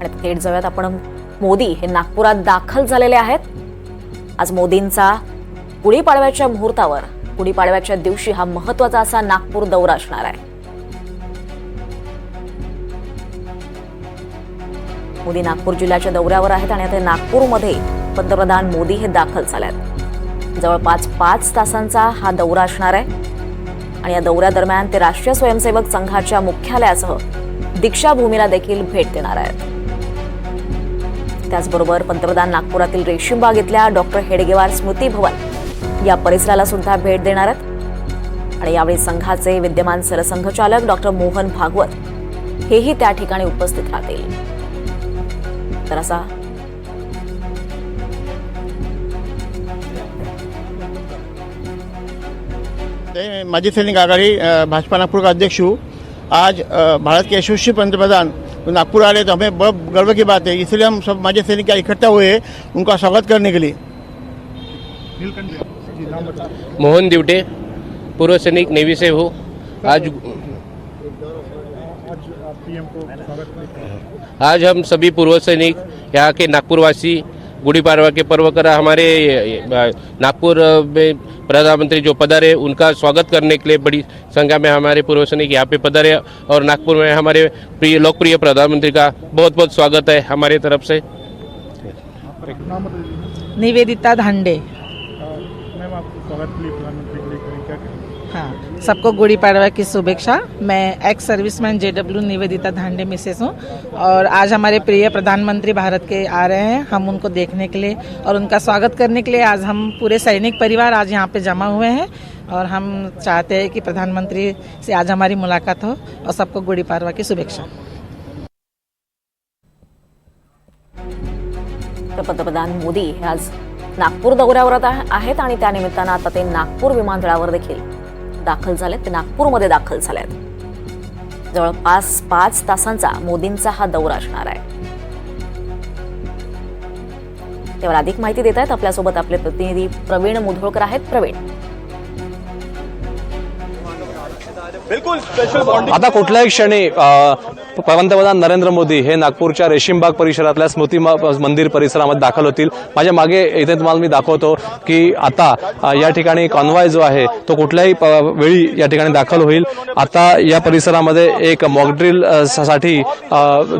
आणि थेट जाऊयात आपण मोदी हे नागपुरात दाखल झालेले आहेत. आज मोदींचा गुढीपाडव्याच्या मुहूर्तावर गुढीपाडव्याच्या दिवशी हा महत्त्वाचा असा नागपूर दौरा असणार आहे. मोदी नागपूर जिल्ह्याच्या दौऱ्यावर आहेत आणि आता नागपूरमध्ये पंतप्रधान मोदी हे दाखल झाले आहेत जवळपास पाच तासांचा हा दौरा असणार आहे. आणि या दौऱ्यादरम्यान ते राष्ट्रीय स्वयंसेवक संघाच्या मुख्यालयासह दीक्षाभूमीला देखील भेट देणार आहेत. त्याचबरोबर पंतप्रधान नागपुरातील रेशीमबाग इथल्या डॉक्टर हेडगेवार स्मृती भवन या परिसराला सुद्धा भेट देणार आहेत. आणि यावेळी संघाचे विद्यमान सरसंघचालक डॉक्टर मोहन भागवत हेही त्या ठिकाणी उपस्थित राहतील. तर असा ते माजी सैनिक आघाड़ी भाजपा नागपूर का अध्यक्ष आज भारत के यशस्वी पंतप्रधान नागपुर आ रहे तो हमें बहुत गर्व की बात है। इसलिए हम सब माजी सैनिक इकट्ठा हुए हैं उनका स्वागत करने के लिए। मोहन दिवटे, पूर्व सैनिक, नेवी से हो। आज आज हम सभी पूर्व सैनिक, यहाँ के नागपुरवासी गुड़ी पाड़वा के पर्व कर। हमारे नागपुर में प्रधानमंत्री जो पधारे, उनका स्वागत करने के लिए बड़ी संख्या में हमारे पूर्व सैनिक यहाँ पे पधारे और नागपुर में हमारे प्रिय, लोकप्रिय प्रधानमंत्री का बहुत बहुत स्वागत है हमारे तरफ़ से। निवेदिता धांडे मैम आपको स्वागत के लिए प्रधानमंत्री के लिए करें क्या करें हाँ सबको गुड़ी पाड़वा की शुभेच्छा। मैं ex serviceman JW Nivedita Dhande Mrs हूँ और आज हमारे प्रिय प्रधानमंत्री भारत के आ रहे हैं। हम उनको देखने के लिए और उनका स्वागत करने के लिए आज हम पूरे सैनिक परिवार आज यहाँ पे जमा हुए हैं और हम चाहते हैं कि प्रधानमंत्री से आज हमारी मुलाकात हो और सबको गुड़ी पाड़वा की शुभेच्छा। तर पंतप्रधान मोदी आज नागपूर दौऱ्यावर आहेत आणि त्यानिमित्तानं आता ते नागपूर विमानतळावर देखील दाखल झालेत. ते नागपूरमध्ये दाखल झालेत. जवळपास पाच तासांचा मोदींचा हा दौरा असणार आहे. त्यावर अधिक माहिती देत आहेत आपल्यासोबत आपले प्रतिनिधी प्रवीण मुधोळकर आहेत. प्रवीण. आता कुठल्याही क्षणी पंतप्रधान नरेंद्र मोदी हे नागपूरच्या रेशीमबाग परिसरातल्या स्मृती मंदिर परिसरामध्ये दाखल होतील. माझ्या मागे इथे तुम्हाला मी दाखवतो की आता या ठिकाणी कॉन्वॉय जो आहे तो कुठल्याही वेळी या ठिकाणी दाखल होईल. आता या परिसरामध्ये एक मॉकड्रिलसाठी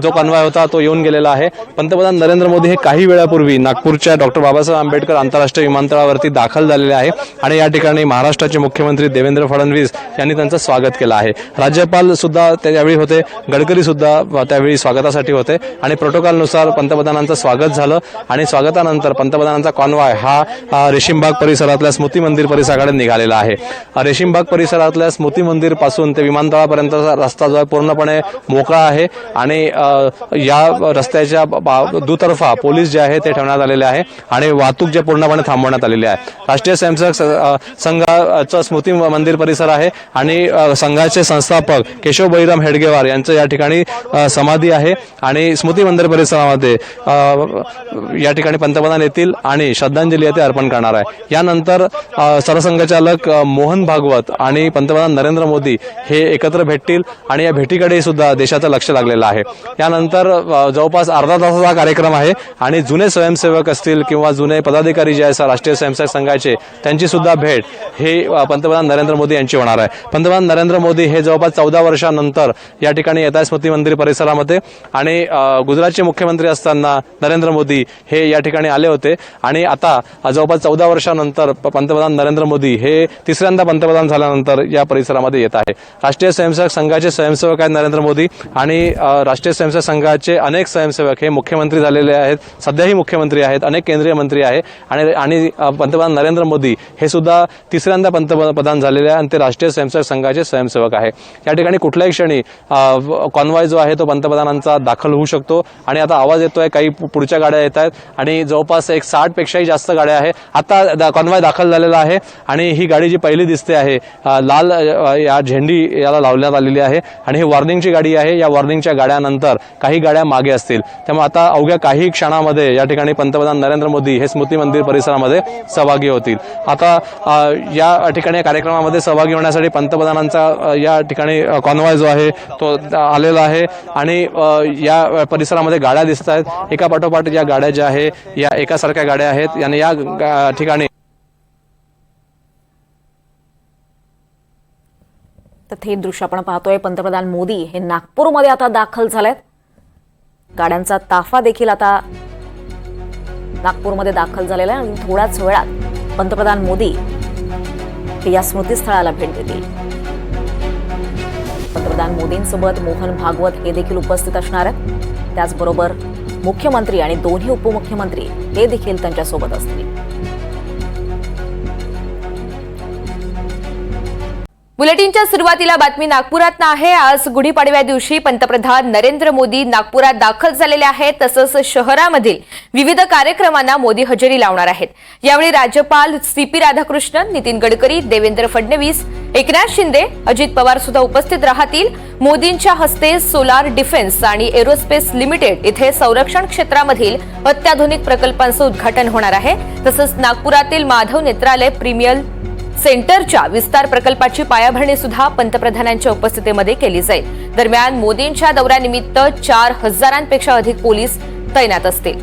जो कॉन्वॉय होता तो येऊन गेलेला आहे. पंतप्रधान नरेंद्र मोदी हे काही वेळापूर्वी नागपूरच्या डॉक्टर बाबासाहेब आंबेडकर आंतरराष्ट्रीय विमानतळावरती दाखल झालेले आहे आणि या ठिकाणी महाराष्ट्राचे मुख्यमंत्री देवेंद्र फडणवीस यांनी त्यांचं स्वागत केलं आहे. राज्यपाल सुद्धा त्यावेळी होते. गडकरी सुद्धा त्यावेळी स्वागतासाठी होते. आणि प्रोटोकॉलनुसार पंतप्रधानांचं स्वागत झालं. आणि स्वागतानंतर पंतप्रधानांचा कॉन्वॉय हा रेशीमबाग परिसरातल्या स्मृती मंदिर परिसराकडे निघालेला आहे. रेशीमबाग परिसरातल्या स्मृती मंदिरपासून ते विमानतळापर्यंतचा रस्ता जो आहे पूर्णपणे मोकळा आहे. आणि या रस्त्याच्या दुतर्फा पोलीस जे आहे ते ठेवण्यात आलेले आहे. आणि वाहतूक जे पूर्णपणे थांबवण्यात आलेली आहे. राष्ट्रीय स्वयंसेवक संघाचं स्मृती मंदिर परिसर आहे. आणि संघाचे संस्थापक केशव बळीराम हेडगेवार यांचं या ठिकाणी ठिकाणी समाधी आहे आणि स्मृती मंदिर परिसरामध्ये या ठिकाणी पंतप्रधान येतील आणि श्रद्धांजली येथे अर्पण करणार आहे. यानंतर सरसंघचालक मोहन भागवत आणि पंतप्रधान नरेंद्र मोदी हे एकत्र भेटतील आणि या भेटीकडे सुद्धा देशाचं लक्ष लागलेलं आहे. यानंतर जवळपास अर्धा तासाचा कार्यक्रम आहे आणि जुने स्वयंसेवक असतील किंवा जुने पदाधिकारी जे आहेत राष्ट्रीय स्वयंसेवक संघाचे त्यांची सुद्धा भेट हे पंतप्रधान नरेंद्र मोदी यांची होणार आहे. पंतप्रधान नरेंद्र मोदी हे जवळपास चौदा वर्षानंतर या ठिकाणी येत आहे स्मृती मंदिर परिसरामध्ये. आणि गुजरातचे मुख्यमंत्री असताना नरेंद्र मोदी हे या ठिकाणी आले होते. आणि आता जवळपास चौदा वर्षानंतर प- पंतप्रधान नरेंद्र मोदी हे तिसऱ्यांदा पंतप्रधान झाल्यानंतर या परिसरामध्ये येत आहे. राष्ट्रीय स्वयंसेवक संघाचे स्वयंसेवक आहेत नरेंद्र मोदी आणि राष्ट्रीय स्वयंसेवक संघाचे अनेक स्वयंसेवक हे मुख्यमंत्री झालेले आहेत. सध्याही मुख्यमंत्री आहेत अनेक केंद्रीय मंत्री आहे. आणि आणि पंतप्रधान नरेंद्र मोदी हे सुद्धा तिसऱ्यांदा पंतप्रधान झालेले आहे आणि ते राष्ट्रीय स्वयंसेवक संघाचे स्वयंसेवक आहे. या ठिकाणी कुठल्याही क्षणी कॉन्वॉय जो आहे तो पंतप्रधानांचा दाखल होऊ शकतो. आणि आता आवाज येतोय काही पुढच्या गाड्या येत आहेत. आणि जवळपास एक साठ पेक्षाही जास्त गाड्या आहे. आता कॉन्वॉय दाखल झालेला आहे. आणि ही गाडी जी पहिली दिसते आहे लाल या झेंडी याला लावण्यात आलेली आहे. आणि ही वॉर्निंगची गाडी आहे. या वॉर्निंगच्या गाड्यानंतर काही गाड्या मागे असतील. त्यामुळे आता अवघ्या काही क्षणामध्ये या ठिकाणी पंतप्रधान नरेंद्र मोदी हे स्मृती मंदिर परिसरामध्ये सहभागी होतील. आता या ठिकाणी कार्यक्रमामध्ये सहभागी होण्यासाठी पंतप्रधानांचा या ठिकाणी कॉन्वॉय जो आहे तो आलेला आहे आणि या परिसरामध्ये गाड्या दिसत आहेत. एका पाठोपाठ या गाड्या ज्या आहे या एकासारख्या गाड्या आहेत. आणि या ठिकाणी तर दृश्य आपण पाहतोय. पंतप्रधान मोदी हे नागपूरमध्ये आता दाखल झालेत. गाड्यांचा ताफा देखील आता नागपूरमध्ये दाखल झालेला आहे. आणि थोड्याच वेळात पंतप्रधान मोदी हे या स्मृतीस्थळाला भेट देतील. पंतप्रधान मोदींसोबत मोहन भागवत हे देखील उपस्थित असणार आहेत. त्याचबरोबर मुख्यमंत्री आणि दोन्ही उपमुख्यमंत्री हे देखील त्यांच्यासोबत असतील. बुलेटिनच्या सुरुवातीला बातमी नागपुरात आहे आज गुढीपाडव्या दिवशी पंतप्रधान नरेंद्र मोदी नागपुरात दाखल झालेले आहेत तसंच शहरामधील विविध कार्यक्रमांना मोदी हजेरी लावणार आहेत. यावेळी राज्यपाल सी पी राधाकृष्णन नितीन गडकरी देवेंद्र फडणवीस एकनाथ शिंदे अजित पवार सुद्धा उपस्थित राहतील. मोदींच्या हस्ते सोलार डिफेन्स आणि एरोस्पेस लिमिटेड इथे संरक्षण क्षेत्रामधील अत्याधुनिक प्रकल्पांचं उद्घाटन होणार आहे. तसंच नागपुरातील माधव नेत्रालय प्रीमियर सेंटरच्या विस्तार प्रकल्पाची पायाभरणी सुद्धा पंतप्रधानांच्या उपस्थितीमध्ये केली जाईल. दरम्यान मोदींच्या दौऱ्यानिमित्त चार हजारांपेक्षा अधिक पोलीस तैनात असतील.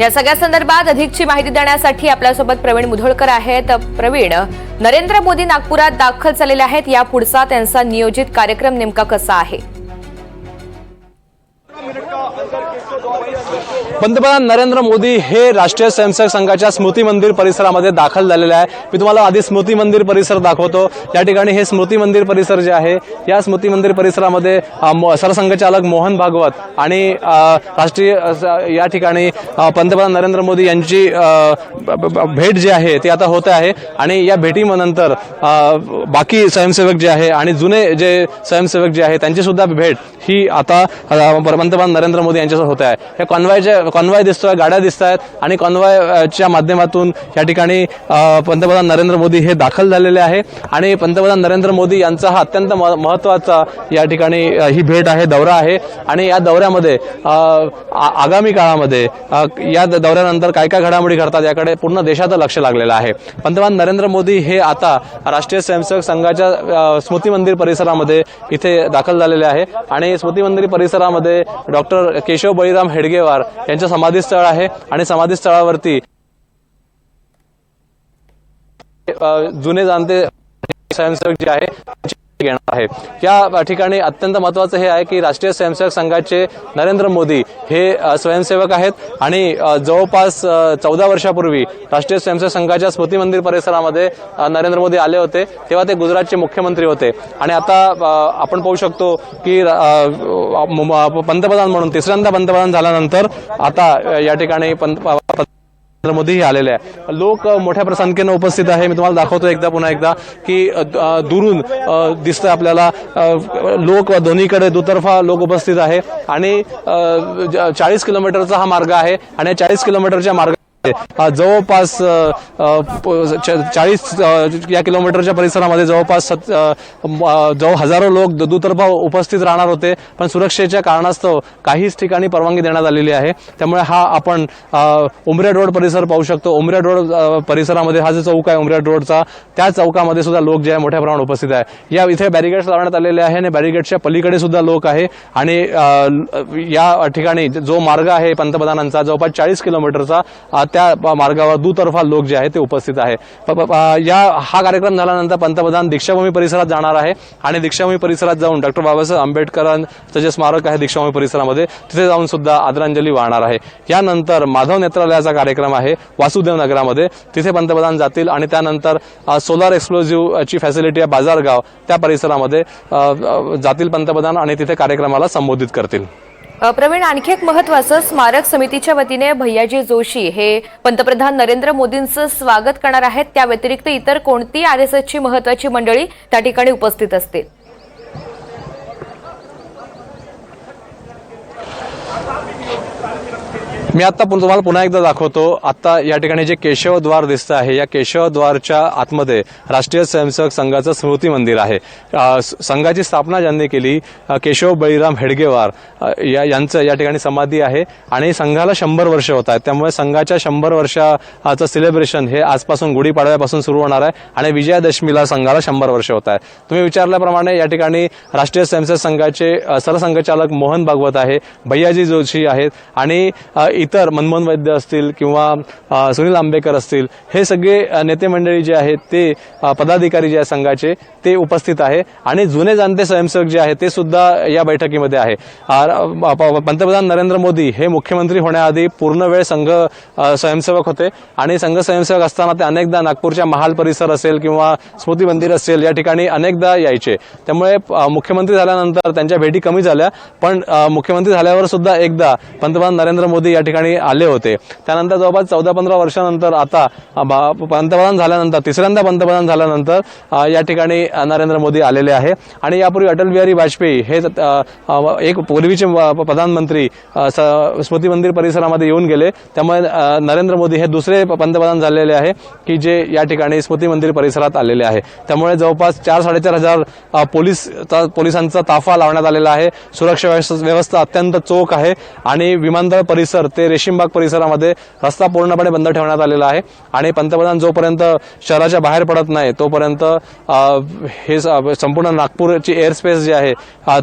या सगळ्या संदर्भात अधिकची माहिती देण्यासाठी आपल्यासोबत प्रवीण मुधोळकर आहेत. प्रवीण नरेंद्र मोदी नागपुरात दाखल झालेले आहेत. या पुढचा त्यांचा नियोजित कार्यक्रम नेमका कसा आहे? पंतप्रधान नरेंद्र मोदी हे राष्ट्रीय स्वयंसेवक संघाच्या स्मृती मंदिर परिसरामध्ये दाखल झालेले आहे. मी तुम्हाला आधी स्मृती मंदिर परिसर दाखवतो. या ठिकाणी हे स्मृती मंदिर परिसर जे आहे या स्मृती मंदिर परिसरामध्ये सरसंघचालक मोहन भागवत आणि राष्ट्रीय या ठिकाणी पंतप्रधान नरेंद्र मोदी यांची भेट जी आहे ती आता होत आहे. आणि या भेटीनंतर बाकी स्वयंसेवक जे आहे आणि जुने जे स्वयंसेवक जे आहे त्यांची सुद्धा भेट ही आता पंतप्रधान नरेंद्र मोदी यांच्यासोबत होत आहे. या कॉन्वायच्या कॉन्वाय दिसतोय गाड्या दिसत आहेत आणि कॉन्वायच्या माध्यमातून या ठिकाणी पंतप्रधान नरेंद्र मोदी हे दाखल झालेले आहे. आणि पंतप्रधान नरेंद्र मोदी यांचा हा अत्यंत म- महत्त्वाचा या ठिकाणी ही भेट आहे दौरा आहे. आणि या दौऱ्यामध्ये आ- आगामी काळामध्ये या दौऱ्यानंतर काय काय घडामोडी घडतात याकडे पूर्ण देशाचं लक्ष लागलेलं आहे. पंतप्रधान नरेंद्र मोदी हे आता राष्ट्रीय स्वयंसेवक संघाच्या स्मृती मंदिर परिसरामध्ये इथे दाखल झालेले आहे. आणि स्मृती मंदिर परिसरामध्ये डॉक्टर केशव बळीराम हेडगेवार. यांचं समाधीस्थळ आहे आणि समाधीस्थळावरती जुने जाणते स्वयंसेवक जे आहे घेणार आहे. या ठिकाणी अत्यंत महत्वाचं हे आहे की राष्ट्रीय स्वयंसेवक संघाचे नरेंद्र मोदी हे स्वयंसेवक आहेत आणि जवळपास चौदा वर्षापूर्वी राष्ट्रीय स्वयंसेवक संघाच्या स्मृती मंदिर परिसरामध्ये नरेंद्र मोदी आले होते. तेव्हा ते गुजरातचे मुख्यमंत्री होते. आणि आता आपण पाहू शकतो की पंतप्रधान म्हणून तिसऱ्यांदा पंतप्रधान झाल्यानंतर आता या ठिकाणी पंत मोदीही आलेले आहे. लोक मोठ्या संख्येनं उपस्थित आहे. मी तुम्हाला दाखवतो एकदा पुन्हा एकदा की दुरून दिसतंय आपल्याला लोक दोन्हीकडे दुतर्फा लोक उपस्थित आहे. आणि चाळीस किलोमीटरचा हा मार्ग आहे. आणि चाळीस किलोमीटरच्या मार्ग जवळपास चाळीस या किलोमीटरच्या परिसरामध्ये जवळपास जवळ हजारो लोक दुतर्फा उपस्थित राहणार होते. पण सुरक्षेच्या कारणास्तव काहीच ठिकाणी परवानगी देण्यात आलेली आहे. त्यामुळे हा आपण उमरेड रोड परिसर पाहू शकतो. उमरेड रोड परिसरामध्ये हा जो चौक आहे उमरेड रोडचा त्या चौकामध्ये सुद्धा लोक जे आहे मोठ्या प्रमाणात उपस्थित आहे. या इथे बॅरिगेड्स लावण्यात आलेले आहे आणि बॅरिगेडच्या पलीकडे सुद्धा लोक आहे. आणि या ठिकाणी जो मार्ग आहे पंतप्रधानांचा जवळपास चाळीस किलोमीटरचा त्या मार्गावर दुतर्फा लोक जे आहे ते उपस्थित आहे. प- या हा कार्यक्रम झाल्यानंतर पंतप्रधान दीक्षाभूमी परिसरात जाणार आहे आणि दीक्षाभूमी परिसरात जाऊन डॉक्टर बाबासाहेब आंबेडकरांचं जे स्मारक आहे दीक्षाभूमी परिसरामध्ये तिथे जाऊन सुद्धा आदरांजली वाहणार आहे. यानंतर माधव नेत्रालयाचा कार्यक्रम आहे वासुदेव नगरामध्ये. तिथे पंतप्रधान जातील आणि त्यानंतर सोलार एक्सप्लोजिव्हची फॅसिलिटी आहे बाजारगाव. त्या परिसरामध्ये जातील पंतप्रधान आणि तिथे कार्यक्रमाला संबोधित करतील. प्रवीण आणखी एक महत्वाचं स्मारक समितीच्या वतीने भैयाजी जोशी हे पंतप्रधान नरेंद्र मोदींचं स्वागत करणार आहेत. त्या व्यतिरिक्त इतर कोणती आर एस एसची महत्वाची मंडळी त्या ठिकाणी उपस्थित असतील? मी आता पुन- तुम्हाला पुन्हा एकदा दाखवतो. आता या ठिकाणी जे केशवद्वार दिसतं आहे या केशवद्वारच्या आतमध्ये राष्ट्रीय स्वयंसेवक संघाचं स्मृती मंदिर आहे. संघाची स्थापना ज्यांनी केली केशव बळीराम हेडगेवार या यांचं या ठिकाणी समाधी आहे. आणि संघाला शंभर वर्ष होत आहेत. त्यामुळे संघाच्या शंभर वर्षाचं सेलिब्रेशन हे आजपासून गुढीपाडव्यापासून सुरू होणार आहे. आणि विजयादशमीला संघाला शंभर वर्ष होत आहे तुम्ही विचारल्याप्रमाणे या ठिकाणी राष्ट्रीय स्वयंसेवक संघाचे सरसंघचालक मोहन भागवत आहे भैयाजी जोशी आहेत. आणि इतर मनमोहन वैद्य असतील किंवा सुनील आंबेकर असतील हे सगळे नेते मंडळी जे आहेत ते पदाधिकारी जे आहेत संघाचे ते उपस्थित आहे. आणि जुने जाणते स्वयंसेवक जे आहेत ते सुद्धा या बैठकीमध्ये आहे. पंतप्रधान नरेंद्र मोदी हे मुख्यमंत्री होण्याआधी पूर्ण वेळ संघ स्वयंसेवक होते. आणि संघ स्वयंसेवक असताना ते अनेकदा नागपूरच्या महाल परिसर असेल किंवा स्मृती मंदिर असेल या ठिकाणी अनेकदा यायचे. त्यामुळे मुख्यमंत्री झाल्यानंतर त्यांच्या भेटी कमी झाल्या. पण मुख्यमंत्री झाल्यावर सुद्धा एकदा पंतप्रधान नरेंद्र मोदी या ठिकाणी आले होते. त्यानंतर जवळपास चौदा पंधरा वर्षानंतर आता पंतप्रधान झाल्यानंतर तिसऱ्यांदा पंतप्रधान झाल्यानंतर या ठिकाणी नरेंद्र मोदी आलेले आहे. आणि यापूर्वी अटल बिहारी वाजपेयी हे एक पूर्वीचे प्रधानमंत्री स- स्मृती मंदिर परिसरामध्ये येऊन गेले. त्यामुळे नरेंद्र मोदी हे दुसरे पंतप्रधान झालेले आहे की जे या ठिकाणी स्मृती मंदिर परिसरात आलेले आहे. त्यामुळे जवळपास चार साडेचार हजार पोलीस पोलिसांचा ताफा लावण्यात आलेला आहे. सुरक्षा व्यवस्था व्यवस्था अत्यंत चोख आहे. आणि विमानतळ परिसर ते रेशीमबाग परिसरामध्ये रस्ता पूर्णपणे बंद ठेवण्यात आलेला आहे. आणि पंतप्रधान जोपर्यंत शहराच्या बाहेर पडत नाही तोपर्यंत हे संपूर्ण नागपूरची एअर स्पेस जी आहे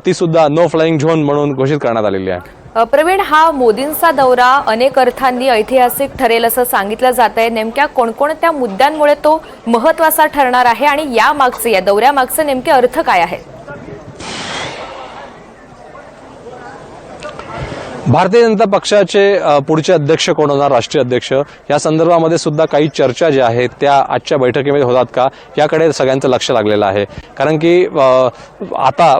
ती सुद्धा नो फ्लाईंग झोन म्हणून घोषित करण्यात आलेली आहे. प्रवीण हा मोदींचा दौरा अनेक अर्थांनी ऐतिहासिक ठरेल असं सांगितलं जात आहे नेमक्या कोणकोणत्या मुद्द्यांमुळे तो महत्त्वाचा ठरणार आहे? आणि या मागचे या दौऱ्यामागचे नेमके अर्थ काय आहेत? भारतीय जनता पक्षाचे पुढचे अध्यक्ष कोण होणार? राष्ट्रीय अध्यक्ष. या संदर्भामध्ये सुद्धा काही चर्चा ज्या आहेत त्या आजच्या बैठकीमध्ये होतात का? याकडे सगळ्यांचं लक्ष लागलेलं आहे. कारण की आता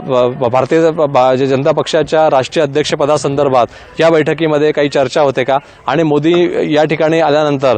भारतीय जे जनता पक्षाच्या राष्ट्रीय अध्यक्षपदासंदर्भात या बैठकीमध्ये काही चर्चा होते का? आणि मोदी या ठिकाणी आल्यानंतर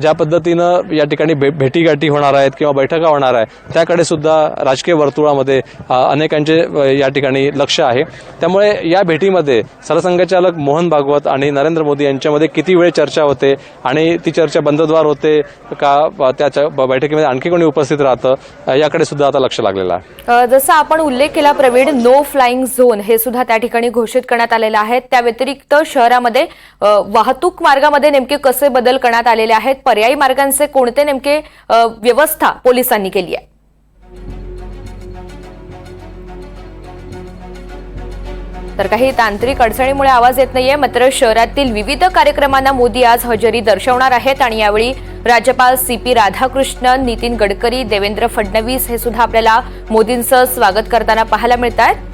ज्या पद्धतीनं या ठिकाणी भे भेटीगाठी होणार आहेत किंवा बैठका होणार आहे त्याकडे सुद्धा राजकीय वर्तुळामध्ये अनेकांचे या ठिकाणी लक्ष आहे. त्यामुळे या भेटीमध्ये सरसंघचालक मोहन भागवत आणि नरेंद्र मोदी यांच्यामध्ये किती वेळ चर्चा होते आणि ती चर्चा बंदद्वार होते का त्याच्या बैठकीमध्ये आणखी कोणी उपस्थित राहतं याकडे सुद्धा आता लक्ष लागलेलं आहे. जसं आपण उल्लेख केला प्रवीण नो फ्लाईंग झोन हे सुद्धा त्या ठिकाणी घोषित करण्यात आलेलं आहे. त्या व्यतिरिक्त शहरामध्ये वाहतूक मार्गामध्ये नेमके कसे बदल करण्यात आलेले आहेत पर्यायी मार्गांचे कोणते नेमके व्यवस्था पोलिसांनी केली आहे? तर काही तांत्रिक अडचणीमुळे आवाज येत नाहीये मात्र शहरातील विविध कार्यक्रमांना मोदी आज हजेरी दर्शवणार आहेत आणि यावेळी राज्यपाल सी पी राधाकृष्णन नितीन गडकरी देवेंद्र फडणवीस हे सुद्धा आपल्याला मोदींचं स्वागत करताना पाहायला मिळत आहेत